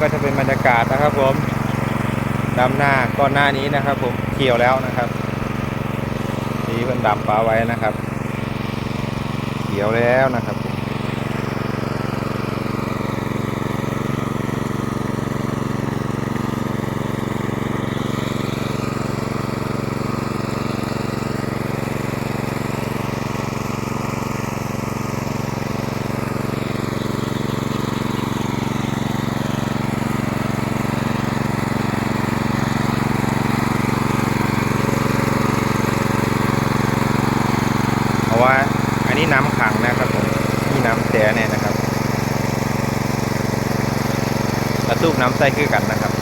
ก็จะเป็นบรรยากาศนะครับผมดำหน้าก่อนหน้านี้นะครับ ผมเขียวแล้วนะครับทีเพิ่นดำปลาไว้นะครับ เขียวแล้วนะครับผม ราะว่าอันนี้น้ำขังนะครับผมนี่น้ำแสเนี่ยนะครับกระสูบน้ำใส่คือกันนะครับ